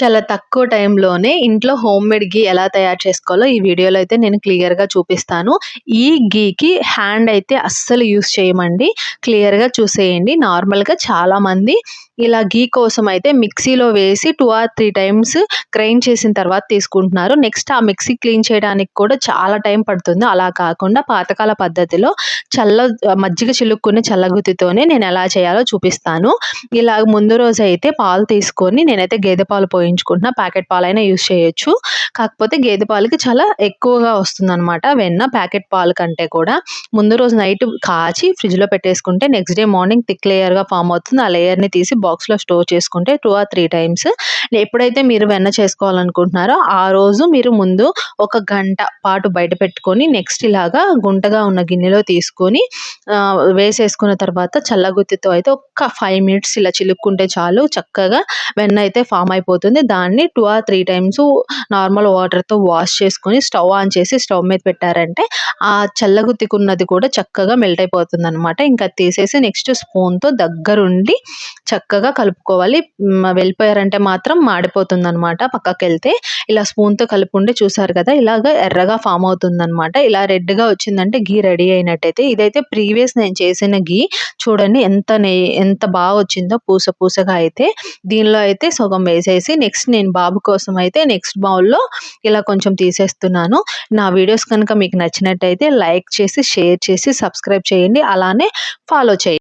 చాలా తక్కువ టైంలోనే ఇంట్లో హోమ్ మేడ్ గీ ఎలా తయారు చేసుకోవాలో ఈ వీడియోలో అయితే నేను క్లియర్గా చూపిస్తాను. ఈ గీకి హ్యాండ్ అయితే అస్సలు యూస్ చేయమండి. క్లియర్గా చూసేయండి. నార్మల్గా చాలామంది ఇలా గీ కోసం అయితే మిక్సీలో వేసి two or three times grind చేసిన తర్వాత తీసుకుంటున్నారు. నెక్స్ట్ ఆ మిక్సీ క్లీన్ చేయడానికి కూడా చాలా టైం పడుతుంది. అలా కాకుండా పాతకాల పద్ధతిలో చల్ల మజ్జిగ చిలుక్కునే చల్లగుతితోనే నేను ఎలా చేయాలో చూపిస్తాను. ఇలా ముందు రోజు అయితే పాలు తీసుకొని నేనైతే గేదె పాలు పోయించుకుంటున్నా. ప్యాకెట్ పాలైనా యూస్ చేయొచ్చు. కాకపోతే గేదె పాలకి చాలా ఎక్కువగా వస్తుంది అనమాట వెన్న ప్యాకెట్ పాలు కంటే కూడా. ముందు రోజు నైట్ కాచి ఫ్రిడ్జ్లో పెట్టేసుకుంటే నెక్స్ట్ డే మార్నింగ్ థిక్ లేయర్గా ఫామ్ అవుతుంది. ఆ లేయర్ని తీసి బాక్స్లో స్టోర్ చేసుకుంటే టూ ఆర్ త్రీ టైమ్స్ ఎప్పుడైతే మీరు వెన్న చేసుకోవాలనుకుంటున్నారో ఆ రోజు మీరు ముందు ఒక గంట పాటు బయట పెట్టుకొని నెక్స్ట్ ఇలాగా గుంటగా ఉన్న గిన్నెలో తీసుకొని వేసేసుకున్న తర్వాత చల్లగుత్తితో అయితే ఒక్క ఫైవ్ మినిట్స్ ఇలా చిలుక్కుంటే చాలు. చక్కగా వెన్న అయితే ఫామ్ అయిపోతుంది. దాన్ని two or three times normal వాటర్తో వాష్ చేసుకొని స్టవ్ ఆన్ చేసి స్టవ్ మీద పెట్టారంటే ఆ చల్లగుత్తికున్నది కూడా చక్కగా మెల్ట్ అయిపోతుంది అనమాట ఇంకా తీసేసి నెక్స్ట్ స్పూన్తో దగ్గరుండి చక్కగా కలుపుకోవాలి. వెళ్ళిపోయారంటే మాత్రం మాడిపోతుంది అనమాట పక్కకి వెళ్తే ఇలా స్పూన్తో కలుపుకుంటే చూసారు కదా ఇలాగ ఎర్రగా ఫామ్ అవుతుంది అనమాట ఇలా రెడ్గా వచ్చిందంటే గీ రెడీ అయినట్టయితే. ఇదైతే ప్రీవియస్ నేను చేసిన గీ చూడండి ఎంత నెయ్యి ఎంత బాగా వచ్చిందో పూస పూసగా అయితే. దీనిలో అయితే సగం వేసేసి నెక్స్ట్ నేను బాబు కోసం అయితే నెక్స్ట్ బౌల్లో ఇలా కొంచెం తీసేస్తున్నాను. నా వీడియోస్ కనుక మీకు నచ్చినట్టయితే లైక్ చేసి షేర్ చేసి సబ్స్క్రైబ్ చేయండి. అలానే ఫాలో చేయండి.